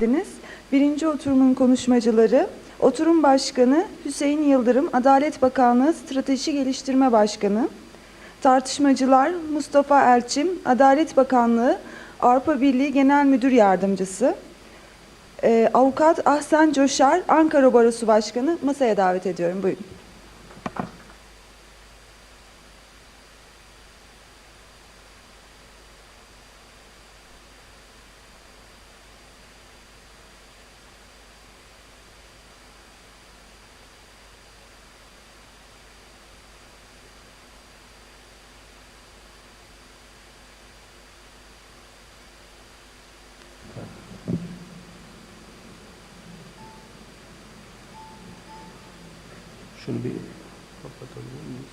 geldiniz. Birinci oturumun konuşmacıları, oturum başkanı Hüseyin Yıldırım, Adalet Bakanlığı Strateji Geliştirme Başkanı, tartışmacılar Mustafa Elçim, Adalet Bakanlığı Avrupa Birliği Genel Müdür Yardımcısı, Ee, Avukat Ahsen Coşar, Ankara Barosu Başkanı masaya davet ediyorum. Buyurun. Şunu bir kapatabilir miyiz?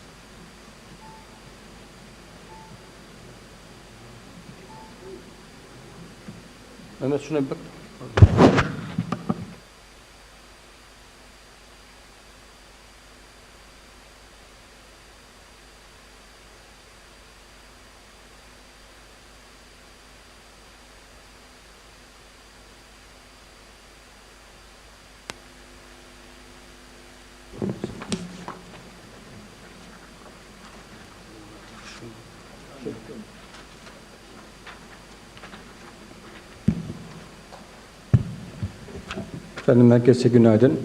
Mehmet şuna bir bak. Efendim herkese günaydın.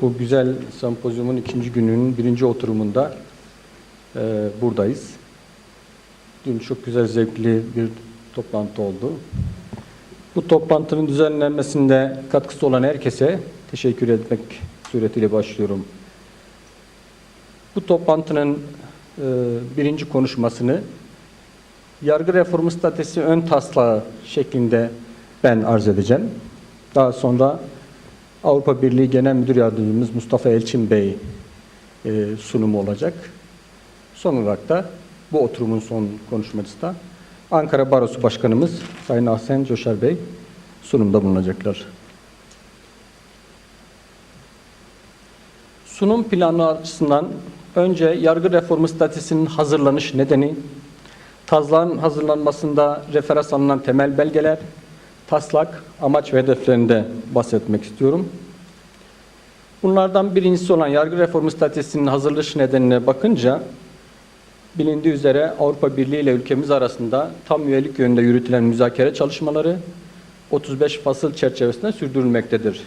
Bu güzel sempozyumun ikinci gününün birinci oturumunda e, buradayız. Dün çok güzel, zevkli bir toplantı oldu. Bu toplantının düzenlenmesinde katkısı olan herkese teşekkür etmek suretiyle başlıyorum. Bu toplantının e, birinci konuşmasını yargı reformu statüsü ön taslağı şeklinde ben arz edeceğim. Daha sonra Avrupa Birliği Genel Müdür Yardımcımız Mustafa Elçin Bey e, sunumu olacak. Son olarak da bu oturumun son konuşmacısı da Ankara Barosu Başkanımız Sayın Ahsen Coşar Bey sunumda bulunacaklar. Sunum planı açısından önce yargı reformu statüsünün hazırlanış nedeni, taslağın hazırlanmasında referans alınan temel belgeler, taslak, amaç ve hedeflerinde bahsetmek istiyorum. Bunlardan birincisi olan yargı reformu statüsünün hazırlanış nedenine bakınca bilindiği üzere Avrupa Birliği ile ülkemiz arasında tam üyelik yönünde yürütülen müzakere çalışmaları 35 fasıl çerçevesinde sürdürülmektedir.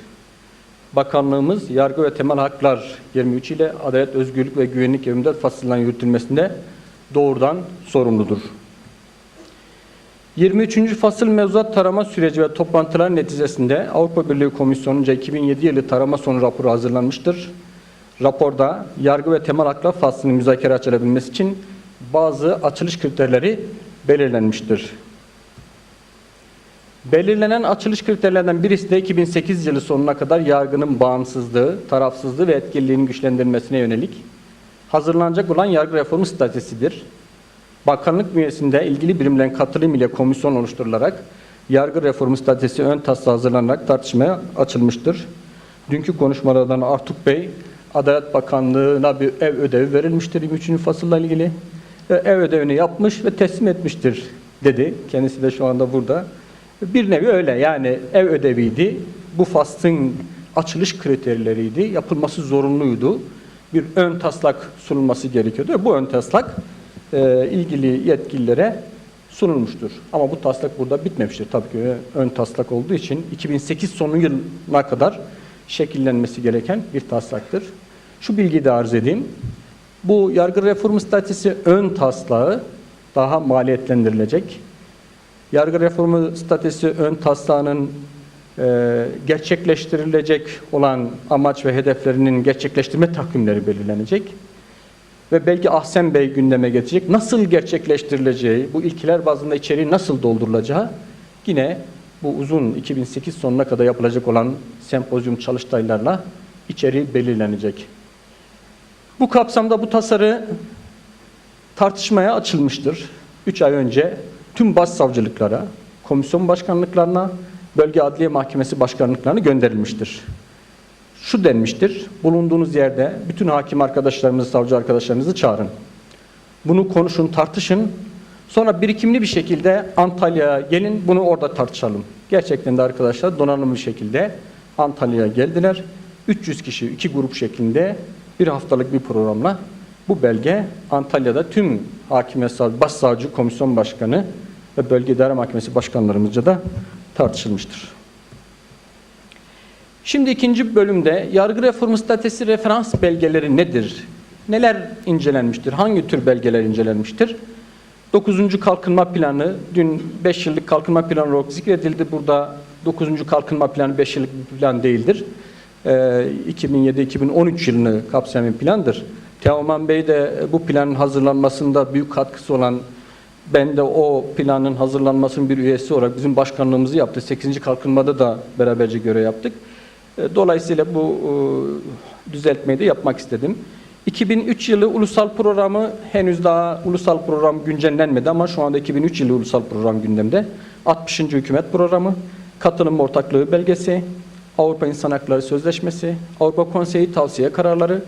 Bakanlığımız Yargı ve Temel Haklar 23 ile Adalet, Özgürlük ve Güvenlik 24 fasılından yürütülmesinde doğrudan sorumludur. 23. fasıl mevzuat tarama süreci ve toplantılar neticesinde Avrupa Birliği Komisyonu'nca 2007 yılı tarama sonu raporu hazırlanmıştır. Raporda yargı ve temel haklar faslının müzakere açılabilmesi için bazı açılış kriterleri belirlenmiştir. Belirlenen açılış kriterlerden birisi de 2008 yılı sonuna kadar yargının bağımsızlığı, tarafsızlığı ve etkililiğinin güçlendirilmesine yönelik hazırlanacak olan yargı reformu statüsüdür. Bakanlık bünyesinde ilgili birimlerin katılım ile komisyon oluşturularak yargı reformu statüsü ön taslağı hazırlanarak tartışmaya açılmıştır. Dünkü konuşmalardan Artuk Bey, Adalet Bakanlığı'na bir ev ödevi verilmiştir 23. fasılla ilgili. Ve ev ödevini yapmış ve teslim etmiştir dedi. Kendisi de şu anda burada. Bir nevi öyle yani ev ödeviydi. Bu faslın açılış kriterleriydi. Yapılması zorunluydu. Bir ön taslak sunulması gerekiyordu. Bu ön taslak e, ilgili yetkililere sunulmuştur. Ama bu taslak burada bitmemiştir. Tabii ki ön taslak olduğu için 2008 sonu yılına kadar şekillenmesi gereken bir taslaktır. Şu bilgiyi de arz edeyim. Bu yargı reformu statüsü ön taslağı daha maliyetlendirilecek. Yargı reformu statüsü ön taslağının e, gerçekleştirilecek olan amaç ve hedeflerinin gerçekleştirme takvimleri belirlenecek ve belki Ahsen Bey gündeme getirecek. Nasıl gerçekleştirileceği, bu ilkeler bazında içeriği nasıl doldurulacağı yine bu uzun 2008 sonuna kadar yapılacak olan sempozyum çalıştaylarla içeriği belirlenecek. Bu kapsamda bu tasarı tartışmaya açılmıştır. 3 ay önce tüm başsavcılıklara, komisyon başkanlıklarına, bölge adliye mahkemesi başkanlıklarına gönderilmiştir şu denmiştir. Bulunduğunuz yerde bütün hakim arkadaşlarımızı, savcı arkadaşlarınızı çağırın. Bunu konuşun, tartışın. Sonra birikimli bir şekilde Antalya'ya gelin bunu orada tartışalım. Gerçekten de arkadaşlar donanımlı şekilde Antalya'ya geldiler. 300 kişi iki grup şeklinde bir haftalık bir programla bu belge Antalya'da tüm hakim savcı, başsavcı, komisyon başkanı ve bölge idare mahkemesi başkanlarımızca da tartışılmıştır. Şimdi ikinci bölümde yargı reformu statüsü referans belgeleri nedir? Neler incelenmiştir? Hangi tür belgeler incelenmiştir? 9. kalkınma planı dün 5 yıllık kalkınma planı olarak zikredildi. Burada 9. kalkınma planı 5 yıllık bir plan değildir. Ee, 2007-2013 yılını kapsayan bir plandır. Teoman Bey de bu planın hazırlanmasında büyük katkısı olan ben de o planın hazırlanmasının bir üyesi olarak bizim başkanlığımızı yaptı. 8. kalkınmada da beraberce görev yaptık. E, Dolayısıyla bu e, düzeltmeyi de yapmak istedim. 2003 yılı ulusal programı henüz daha ulusal program güncellenmedi ama şu anda 2003 yılı ulusal program gündemde. 60. hükümet programı, katılım ortaklığı belgesi, Avrupa İnsan Hakları Sözleşmesi, Avrupa Konseyi tavsiye kararları,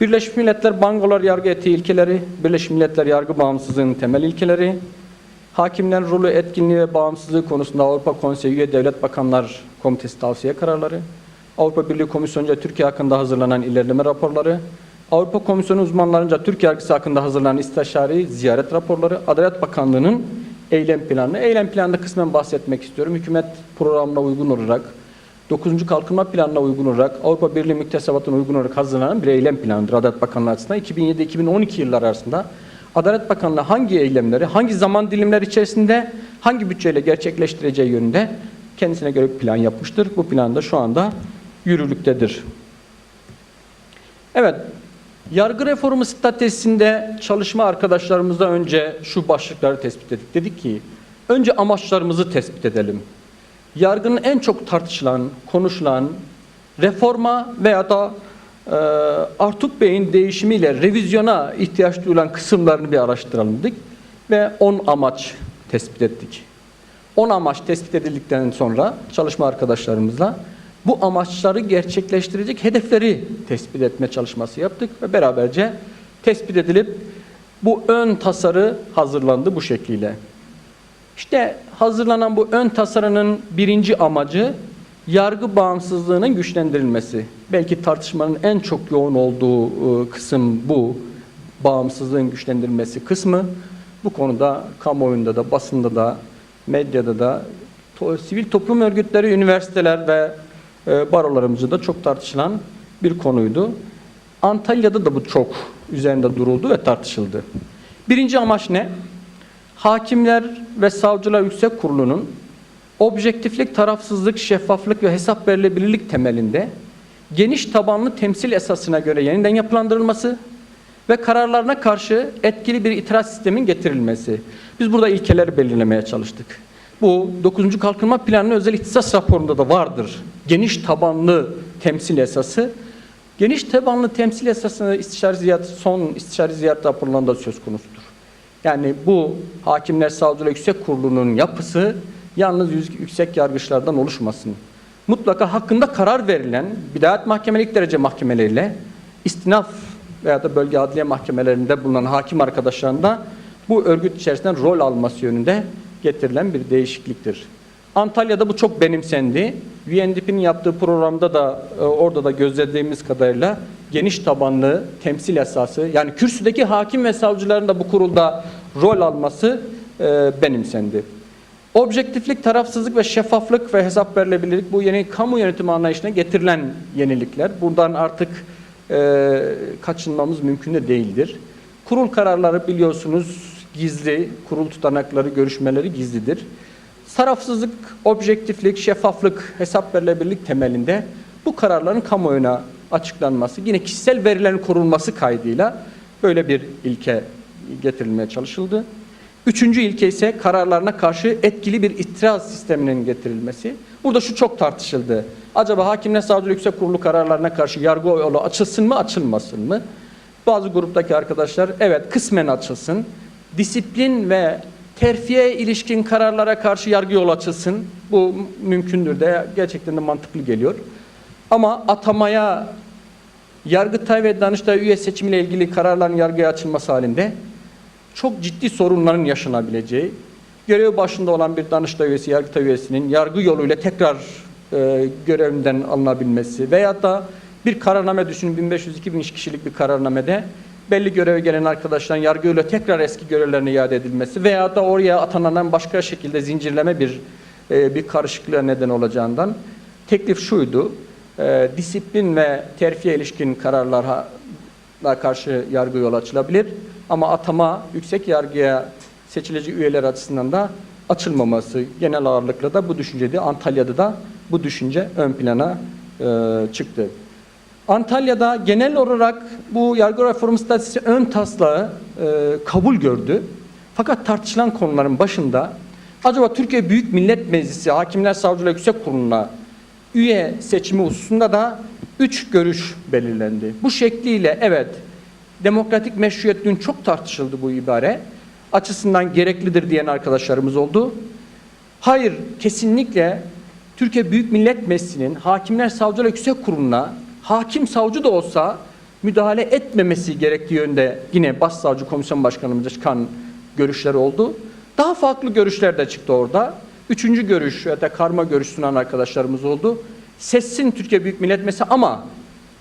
Birleşmiş Milletler Bangolar Yargı Etiği ilkeleri, Birleşmiş Milletler Yargı Bağımsızlığının temel ilkeleri, Hakimlerin rolü, etkinliği ve bağımsızlığı konusunda Avrupa Konseyi üye devlet bakanlar komitesi tavsiye kararları, Avrupa Birliği Komisyonunca Türkiye hakkında hazırlanan ilerleme raporları, Avrupa Komisyonu uzmanlarınca Türkiye yargısı hakkında hazırlanan istişari ziyaret raporları, Adalet Bakanlığı'nın eylem planı. Eylem planında kısmen bahsetmek istiyorum. Hükümet programına uygun olarak, 9. Kalkınma Planı'na uygun olarak, Avrupa Birliği müktesebatına uygun olarak hazırlanan bir eylem planıdır Adalet Bakanlığı açısından. 2007-2012 yılları arasında Adalet Bakanlığı hangi eylemleri, hangi zaman dilimleri içerisinde, hangi bütçeyle gerçekleştireceği yönünde kendisine göre bir plan yapmıştır. Bu plan da şu anda yürürlüktedir. Evet, yargı reformu statüsünde çalışma arkadaşlarımızla önce şu başlıkları tespit ettik. Dedik ki, önce amaçlarımızı tespit edelim. Yargının en çok tartışılan, konuşulan reforma veya da e, Artuk Bey'in değişimiyle revizyona ihtiyaç duyulan kısımlarını bir araştıralım dedik ve 10 amaç tespit ettik. 10 amaç tespit edildikten sonra çalışma arkadaşlarımızla bu amaçları gerçekleştirecek hedefleri tespit etme çalışması yaptık ve beraberce tespit edilip bu ön tasarı hazırlandı bu şekliyle. İşte hazırlanan bu ön tasarının birinci amacı yargı bağımsızlığının güçlendirilmesi. Belki tartışmanın en çok yoğun olduğu e, kısım bu. Bağımsızlığın güçlendirilmesi kısmı. Bu konuda kamuoyunda da, basında da, medyada da, sivil toplum örgütleri, üniversiteler ve e, barolarımızda da çok tartışılan bir konuydu. Antalya'da da bu çok üzerinde duruldu ve tartışıldı. Birinci amaç ne? Hakimler ve Savcılar Yüksek Kurulu'nun objektiflik, tarafsızlık, şeffaflık ve hesap verilebilirlik temelinde geniş tabanlı temsil esasına göre yeniden yapılandırılması ve kararlarına karşı etkili bir itiraz sistemin getirilmesi. Biz burada ilkeleri belirlemeye çalıştık. Bu 9. Kalkınma Planı'nın özel ihtisas raporunda da vardır. Geniş tabanlı temsil esası. Geniş tabanlı temsil esasını istişare ziyaret, son istişare ziyaret raporlarında söz konusudur. Yani bu Hakimler Savcılar Yüksek Kurulu'nun yapısı yalnız yüksek yargıçlardan oluşmasın. Mutlaka hakkında karar verilen bidayet mahkemelik derece mahkemeleriyle istinaf veya da bölge adliye mahkemelerinde bulunan hakim arkadaşlarında bu örgüt içerisinden rol alması yönünde getirilen bir değişikliktir. Antalya'da bu çok benimsendi. UNDP'nin yaptığı programda da e, orada da gözlediğimiz kadarıyla geniş tabanlı temsil esası yani kürsüdeki hakim ve savcıların da bu kurulda rol alması e, benimsendi. Objektiflik, tarafsızlık ve şeffaflık ve hesap verilebilirlik bu yeni kamu yönetimi anlayışına getirilen yenilikler. Buradan artık e, kaçınmamız mümkün de değildir. Kurul kararları biliyorsunuz gizli, kurul tutanakları, görüşmeleri gizlidir. Tarafsızlık, objektiflik, şeffaflık, hesap verilebilirlik temelinde bu kararların kamuoyuna açıklanması, yine kişisel verilerin korunması kaydıyla böyle bir ilke getirilmeye çalışıldı. Üçüncü ilke ise kararlarına karşı etkili bir itiraz sisteminin getirilmesi. Burada şu çok tartışıldı. Acaba Hakimler Savcılar Yüksek Kurulu kararlarına karşı yargı yolu açılsın mı açılmasın mı? Bazı gruptaki arkadaşlar evet kısmen açılsın. Disiplin ve terfiye ilişkin kararlara karşı yargı yolu açılsın. Bu mümkündür de gerçekten de mantıklı geliyor. Ama atamaya Yargıtay ve Danıştay üye seçimiyle ilgili kararların yargıya açılması halinde çok ciddi sorunların yaşanabileceği, görev başında olan bir Danıştay üyesi, Yargıtay üyesinin yargı yoluyla tekrar e, görevinden alınabilmesi veyahut da bir kararname düşünün 1500-2000 kişilik bir kararnamede belli göreve gelen arkadaşların yargı yoluyla tekrar eski görevlerine iade edilmesi veyahut da oraya atananan başka şekilde zincirleme bir e, bir karışıklığa neden olacağından teklif şuydu. E, disiplin ve terfiye ilişkin kararlara karşı yargı yolu açılabilir ama atama yüksek yargıya seçilecek üyeler açısından da açılmaması genel ağırlıkla da bu düşünceydi. Antalya'da da bu düşünce ön plana e, çıktı. Antalya'da genel olarak bu yargı reformu statüsü ön taslağı e, kabul gördü. Fakat tartışılan konuların başında acaba Türkiye Büyük Millet Meclisi Hakimler Savcılar Yüksek Kurulu'na üye seçimi hususunda da üç görüş belirlendi. Bu şekliyle evet demokratik meşruiyetliğin çok tartışıldı bu ibare. Açısından gereklidir diyen arkadaşlarımız oldu. Hayır, kesinlikle Türkiye Büyük Millet Meclisi'nin Hakimler Savcılar Yüksek Kurulu'na hakim savcı da olsa müdahale etmemesi gerektiği yönde yine Başsavcı Komisyon Başkanımızca çıkan görüşler oldu. Daha farklı görüşler de çıktı orada. Üçüncü görüş ya da karma görüş sunan arkadaşlarımız oldu. Sessin Türkiye Büyük Millet Meclisi ama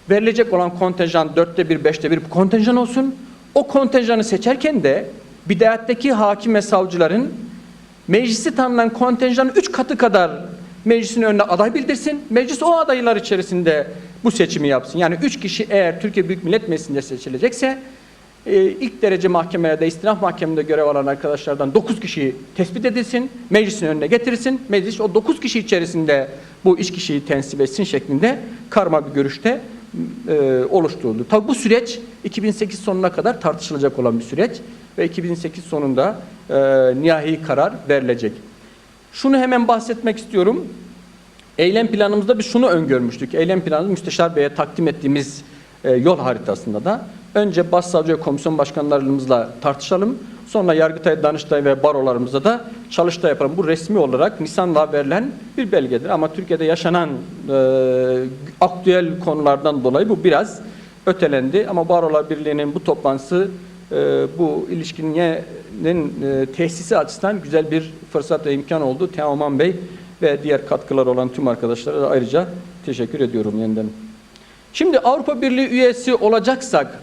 verilecek olan kontenjan dörtte bir, beşte bir kontenjan olsun. O kontenjanı seçerken de bidayetteki hakim ve savcıların meclisi tanınan kontenjanın üç katı kadar meclisin önüne aday bildirsin. Meclis o adaylar içerisinde bu seçimi yapsın. Yani üç kişi eğer Türkiye Büyük Millet Meclisi'nde seçilecekse e, ilk derece mahkemelerde, istinaf mahkemede görev alan arkadaşlardan 9 kişi tespit edilsin, meclisin önüne getirilsin. Meclis o 9 kişi içerisinde bu iş kişiyi tensip etsin şeklinde karma bir görüşte e, oluşturuldu. Tabi bu süreç 2008 sonuna kadar tartışılacak olan bir süreç ve 2008 sonunda e, nihai karar verilecek. Şunu hemen bahsetmek istiyorum. Eylem planımızda biz şunu öngörmüştük. Eylem planı Müsteşar Bey'e takdim ettiğimiz e, yol haritasında da önce Başsavcı ve Komisyon Başkanlarımızla tartışalım. Sonra Yargıtay, Danıştay ve barolarımızla da çalıştay yapalım. Bu resmi olarak Nisan'da verilen bir belgedir. Ama Türkiye'de yaşanan e, aktüel konulardan dolayı bu biraz ötelendi. Ama Barolar Birliği'nin bu toplantısı e, bu ilişkinin e, tesisi açısından güzel bir fırsat ve imkan oldu. Teoman Bey ve diğer katkılar olan tüm arkadaşlara da ayrıca teşekkür ediyorum yeniden. Şimdi Avrupa Birliği üyesi olacaksak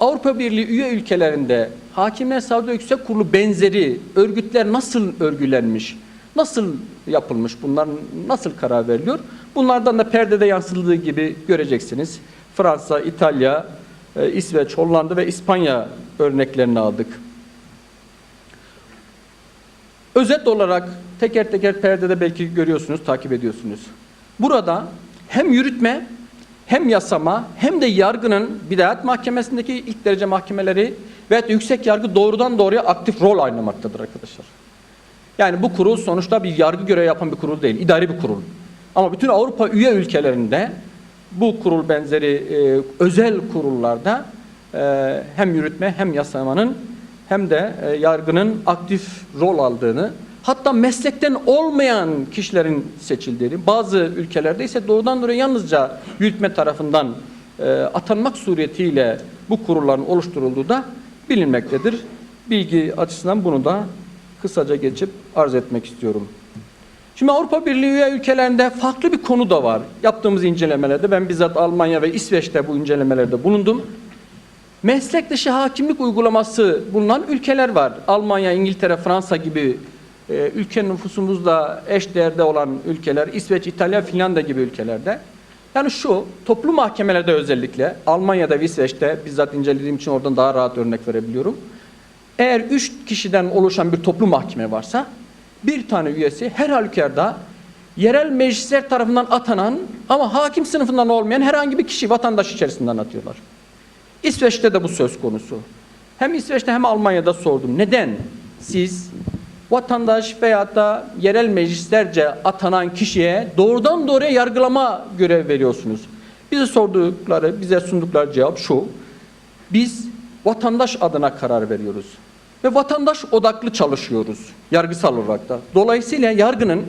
Avrupa Birliği üye ülkelerinde Hakimler Savcılar Yüksek Kurulu benzeri örgütler nasıl örgülenmiş? Nasıl yapılmış? Bunlar nasıl karar veriliyor? Bunlardan da perdede yansıtıldığı gibi göreceksiniz. Fransa, İtalya, e, İsveç, Hollanda ve İspanya örneklerini aldık. Özet olarak teker teker perdede belki görüyorsunuz, takip ediyorsunuz. Burada hem yürütme hem yasama hem de yargının bidayet mahkemesindeki ilk derece mahkemeleri ve yüksek yargı doğrudan doğruya aktif rol oynamaktadır arkadaşlar. Yani bu kurul sonuçta bir yargı görevi yapan bir kurul değil, idari bir kurul. Ama bütün Avrupa üye ülkelerinde bu kurul benzeri e, özel kurullarda e, hem yürütme hem yasamanın hem de e, yargının aktif rol aldığını hatta meslekten olmayan kişilerin seçildiğini bazı ülkelerde ise doğrudan doğruya yalnızca yürütme tarafından e, atanmak suretiyle bu kurulların oluşturulduğu da bilinmektedir. Bilgi açısından bunu da kısaca geçip arz etmek istiyorum. Şimdi Avrupa Birliği üye ülkelerinde farklı bir konu da var. Yaptığımız incelemelerde ben bizzat Almanya ve İsveç'te bu incelemelerde bulundum. Meslek dışı hakimlik uygulaması bulunan ülkeler var. Almanya, İngiltere, Fransa gibi e, ülke nüfusumuzla eş değerde olan ülkeler, İsveç, İtalya, Finlandiya gibi ülkelerde. Yani şu, toplu mahkemelerde özellikle, Almanya'da ve İsveç'te bizzat incelediğim için oradan daha rahat örnek verebiliyorum. Eğer üç kişiden oluşan bir toplu mahkeme varsa, bir tane üyesi her halükarda yerel meclisler tarafından atanan ama hakim sınıfından olmayan herhangi bir kişi vatandaş içerisinden atıyorlar. İsveç'te de bu söz konusu. Hem İsveç'te hem Almanya'da sordum. Neden siz vatandaş veya da yerel meclislerce atanan kişiye doğrudan doğruya yargılama görev veriyorsunuz? Bize sordukları, bize sundukları cevap şu. Biz vatandaş adına karar veriyoruz. Ve vatandaş odaklı çalışıyoruz yargısal olarak da. Dolayısıyla yargının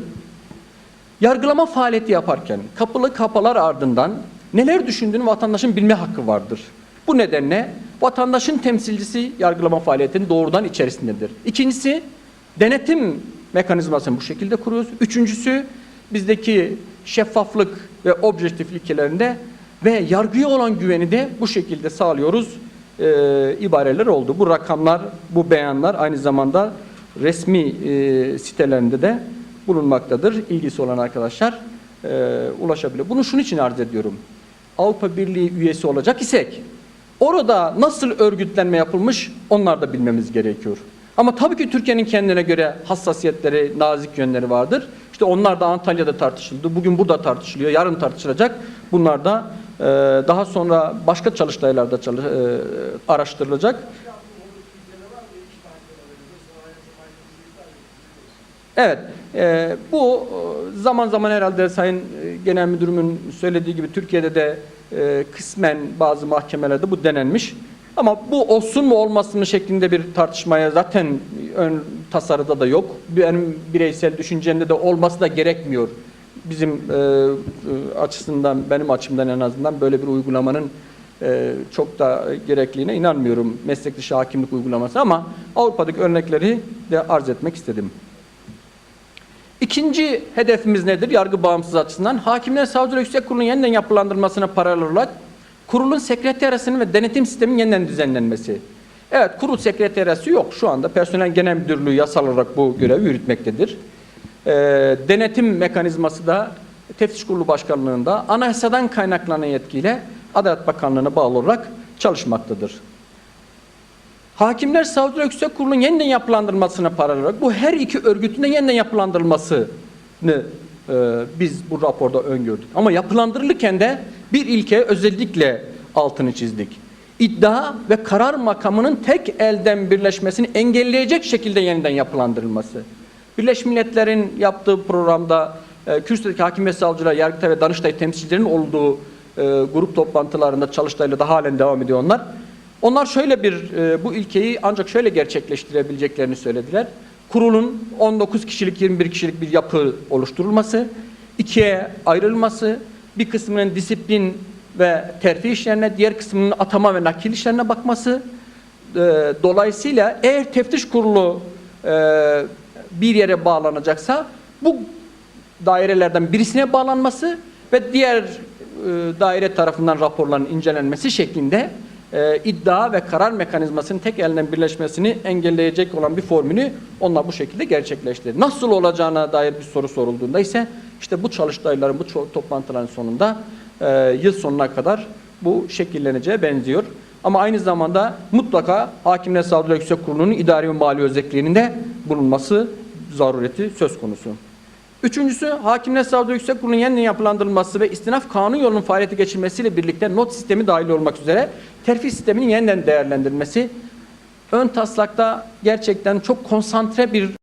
yargılama faaliyeti yaparken kapılı kapılar ardından neler düşündüğünü vatandaşın bilme hakkı vardır. Bu nedenle vatandaşın temsilcisi yargılama faaliyetinin doğrudan içerisindedir. İkincisi denetim mekanizmasını bu şekilde kuruyoruz. Üçüncüsü bizdeki şeffaflık ve objektif ilkelerinde ve yargıya olan güveni de bu şekilde sağlıyoruz e, ibareler oldu. Bu rakamlar, bu beyanlar aynı zamanda resmi e, sitelerinde de bulunmaktadır. İlgisi olan arkadaşlar e, ulaşabilir. Bunu şunun için arz ediyorum. Avrupa Birliği üyesi olacak isek orada nasıl örgütlenme yapılmış onlar da bilmemiz gerekiyor. Ama tabii ki Türkiye'nin kendine göre hassasiyetleri, nazik yönleri vardır. İşte onlar da Antalya'da tartışıldı. Bugün burada tartışılıyor. Yarın tartışılacak. Bunlar da e, daha sonra başka çalıştaylarda çalış, e, araştırılacak. Evet, e, bu e, zaman zaman herhalde Sayın e, Genel Müdürümün söylediği gibi Türkiye'de de e, kısmen bazı mahkemelerde bu denenmiş. Ama bu olsun mu olmasın mı şeklinde bir tartışmaya zaten ön tasarıda da yok. Benim bireysel düşüncemde de olması da gerekmiyor. Bizim e, e, açısından, benim açımdan en azından böyle bir uygulamanın e, çok da gerekliliğine inanmıyorum. Meslek dışı hakimlik uygulaması ama Avrupa'daki örnekleri de arz etmek istedim. İkinci hedefimiz nedir? Yargı bağımsız açısından. Hakimler Savcılar Yüksek Kurulu'nun yeniden yapılandırılmasına paralel olarak kurulun sekreterasının ve denetim sisteminin yeniden düzenlenmesi. Evet kurul sekreterası yok. Şu anda personel genel müdürlüğü yasal olarak bu görevi yürütmektedir. Ee, denetim mekanizması da teftiş kurulu başkanlığında anayasadan kaynaklanan yetkiyle Adalet Bakanlığı'na bağlı olarak çalışmaktadır. Hakimler Savcılar Yüksek Kurulu'nun yeniden yapılandırılmasına paralel olarak bu her iki örgütün de yeniden yapılandırılmasını e, biz bu raporda öngördük. Ama yapılandırılırken de bir ilke özellikle altını çizdik. İddia ve karar makamının tek elden birleşmesini engelleyecek şekilde yeniden yapılandırılması. Birleşmiş Milletler'in yaptığı programda e, kürsüdeki hakim ve savcılar, yargıtay ve danıştay temsilcilerinin olduğu e, grup toplantılarında çalıştayla da halen devam ediyor onlar. Onlar şöyle bir e, bu ilkeyi ancak şöyle gerçekleştirebileceklerini söylediler. Kurulun 19 kişilik 21 kişilik bir yapı oluşturulması, ikiye ayrılması, bir kısmının disiplin ve terfi işlerine, diğer kısmının atama ve nakil işlerine bakması. E, dolayısıyla eğer teftiş kurulu e, bir yere bağlanacaksa bu dairelerden birisine bağlanması ve diğer e, daire tarafından raporların incelenmesi şeklinde e, iddia ve karar mekanizmasının tek elinden birleşmesini engelleyecek olan bir formülü onlar bu şekilde gerçekleştirdi. Nasıl olacağına dair bir soru sorulduğunda ise işte bu çalıştayların, bu toplantıların sonunda e, yıl sonuna kadar bu şekilleneceğe benziyor. Ama aynı zamanda mutlaka Hakimler Savcılar Yüksek Kurulu'nun idari ve mali özelliklerinin de bulunması zarureti söz konusu. Üçüncüsü Hakimler Savcılar Yüksek Kurulu'nun yeniden yapılandırılması ve istinaf kanun yolunun faaliyete geçirmesiyle birlikte not sistemi dahil olmak üzere terfi sisteminin yeniden değerlendirilmesi. Ön taslakta gerçekten çok konsantre bir